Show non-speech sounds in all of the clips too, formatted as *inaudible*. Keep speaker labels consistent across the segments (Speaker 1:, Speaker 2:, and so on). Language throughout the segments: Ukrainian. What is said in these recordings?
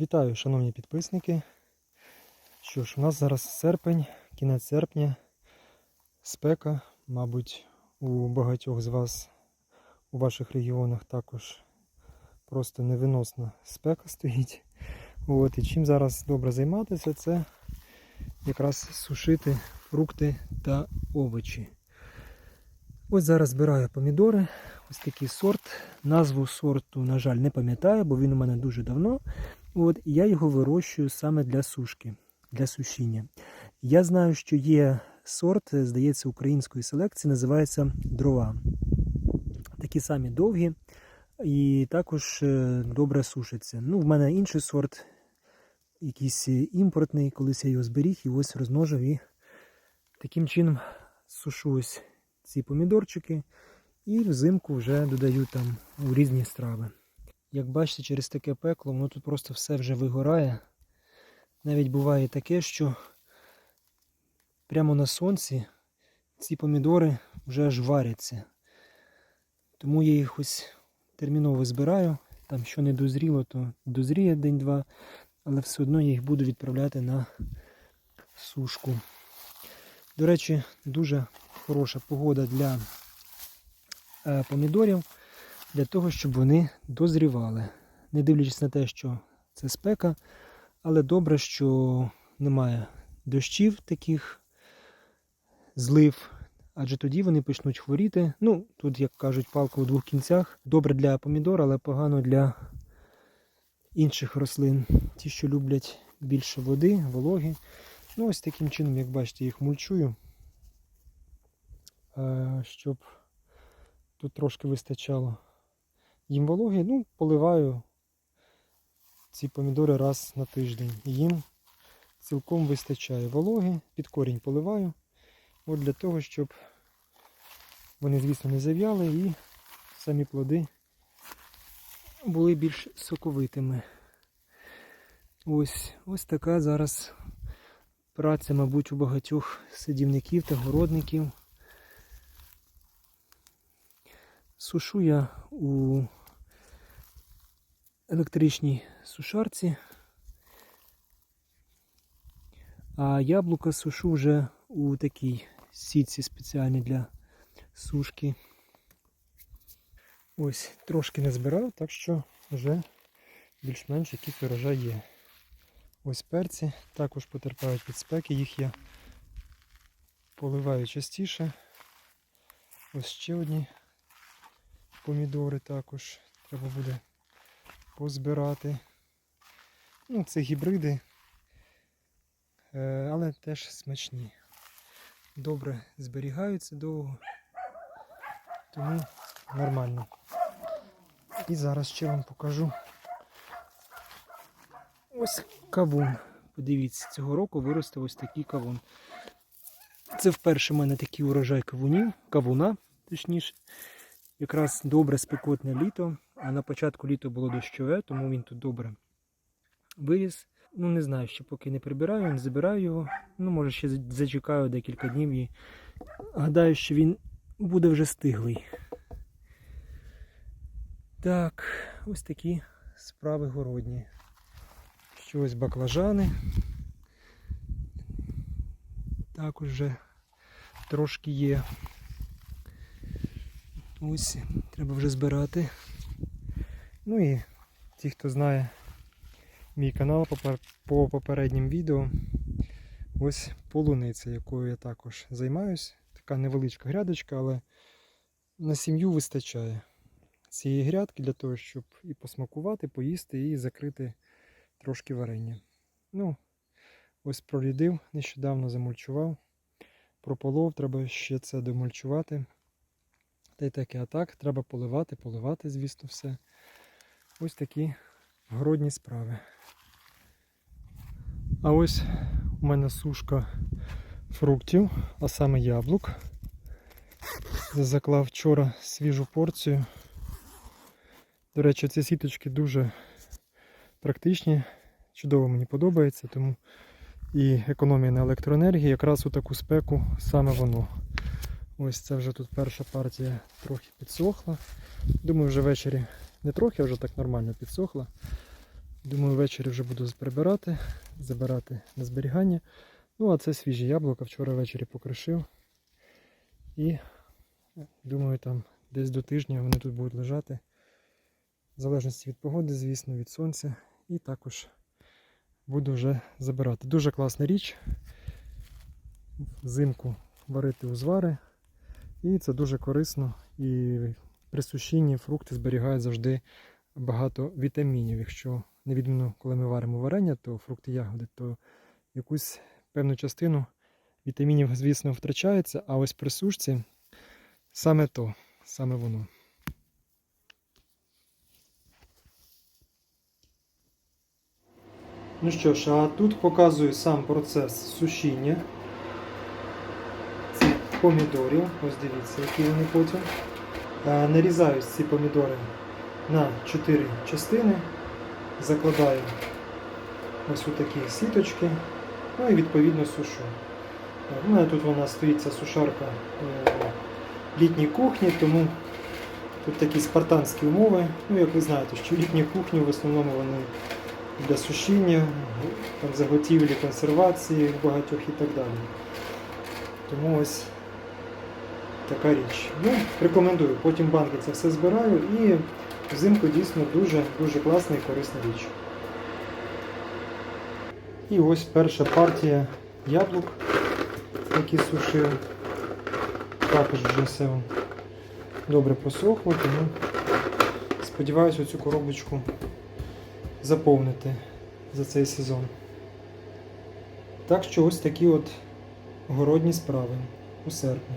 Speaker 1: Вітаю, шановні підписники. Що ж, у нас зараз серпень, кінець серпня, спека, мабуть, у багатьох з вас у ваших регіонах також просто невиносна спека *laughs* стоїть. От, і чим зараз добре займатися, це якраз сушити фрукти та овочі. Ось зараз збираю помідори. Ось такий сорт. Назву сорту, на жаль, не пам'ятаю, бо він у мене дуже давно. От, я його вирощую саме для сушки, для сушіння. Я знаю, що є сорт, здається, української селекції, називається дрова. Такі самі довгі і також е, добре сушаться. Ну, в мене інший сорт, якийсь імпортний, колись я його зберіг і ось розмножив і таким чином сушу ці помідорчики і взимку вже додаю там у різні страви. Як бачите, через таке пекло, воно тут просто все вже вигорає. Навіть буває таке, що прямо на сонці ці помідори вже аж варяться. Тому я їх ось терміново збираю. Там що не дозріло, то дозріє день-два, але все одно я їх буду відправляти на сушку. До речі, дуже хороша погода для е, помідорів, для того, щоб вони дозрівали. Не дивлячись на те, що це спека, але добре, що немає дощів таких злив, адже тоді вони почнуть хворіти. Ну, тут, як кажуть, палка у двох кінцях. Добре для помідор, але погано для інших рослин. Ті, що люблять більше води, вологи. Ну, ось таким чином, як бачите, їх мульчую, е, щоб тут трошки вистачало їм вологи. Ну, поливаю ці помідори раз на тиждень. Їм цілком вистачає вологи, під корінь поливаю. От для того, щоб вони, звісно, не зав'яли і самі плоди були більш соковитими. Ось, ось така зараз праця, мабуть, у багатьох садівників та городників. Сушу я у електричній сушарці, а яблука сушу вже у такій сітці спеціальній для сушки. Ось трошки не збирав, так що вже більш-менш якийсь урожай є. Ось перці також потерпають від спеки, їх я поливаю частіше. Ось ще одні помідори також треба буде позбирати. Ну, це гібриди, е, але теж смачні. Добре зберігаються довго, тому нормально. І зараз ще вам покажу ось кавун. Подивіться, цього року виростив ось такий кавун. Це вперше в мене такий урожай кавунів, кавуна, точніше. Якраз добре спекотне літо, а на початку літа було дощове, тому він тут добре виріс. Ну, не знаю, ще поки не прибираю, не забираю його. Ну, може ще зачекаю декілька днів і гадаю, що він буде вже стиглий. Так, ось такі справи городні. Що ось баклажани. Також вже трошки є. Ось, треба вже збирати. Ну і ті, хто знає мій канал по, по попереднім відео, ось полуниця, якою я також займаюсь. Така невеличка грядочка, але на сім'ю вистачає цієї грядки для того, щоб і посмакувати, поїсти, і закрити трошки варення. Ну, ось прорідив, нещодавно замульчував. Прополов, треба ще це домульчувати. Та й таке, а так, треба поливати, поливати, звісно, все. Ось такі городні справи. А ось у мене сушка фруктів, а саме яблук. Заклав вчора свіжу порцію. До речі, ці сіточки дуже практичні, чудово мені подобається, тому і економія на електроенергії якраз у таку спеку саме воно. Ось це вже тут перша партія трохи підсохла. Думаю, вже ввечері не трохи, вже так нормально підсохла. Думаю, ввечері вже буду прибирати, забирати на зберігання. Ну, а це свіжі яблука. Вчора ввечері покришив. І думаю, там десь до тижня вони тут будуть лежати. В залежності від погоди, звісно, від сонця. І також буду вже забирати. Дуже класна річ. Взимку варити узвари. І це дуже корисно. І при сушінні фрукти зберігають завжди багато вітамінів. Якщо невідмінно, коли ми варимо варення, то фрукти ягоди, то якусь певну частину вітамінів, звісно, втрачається, а ось при сушці саме то, саме воно. Ну що ж, а тут показую сам процес сушіння цих помідорів. Ось дивіться, які вони потім. Е, Нарізаю ці помідори на 4 частини, закладаю ось у такі сіточки, ну і відповідно сушу. Е, У мене тут вона стоїть ця сушарка е, літній кухні, тому тут такі спартанські умови. Ну, як ви знаєте, що літні кухні в основному вони для сушіння, там, заготівлі, консервації багатьох і так далі. Тому ось така річ. Ну, рекомендую. Потім банки це все збираю і взимку дійсно дуже дуже класна і корисна річ. І ось перша партія яблук, які сушив. Також вже все добре просохло, тому сподіваюся цю коробочку заповнити за цей сезон. Так що ось такі от городні справи у серпні.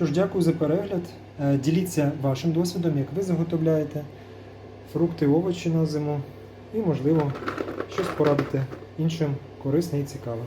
Speaker 1: Що ж, дякую за перегляд. Е, Діліться вашим досвідом, як ви заготовляєте фрукти, овочі на зиму і, можливо, щось порадити іншим корисне і цікаве.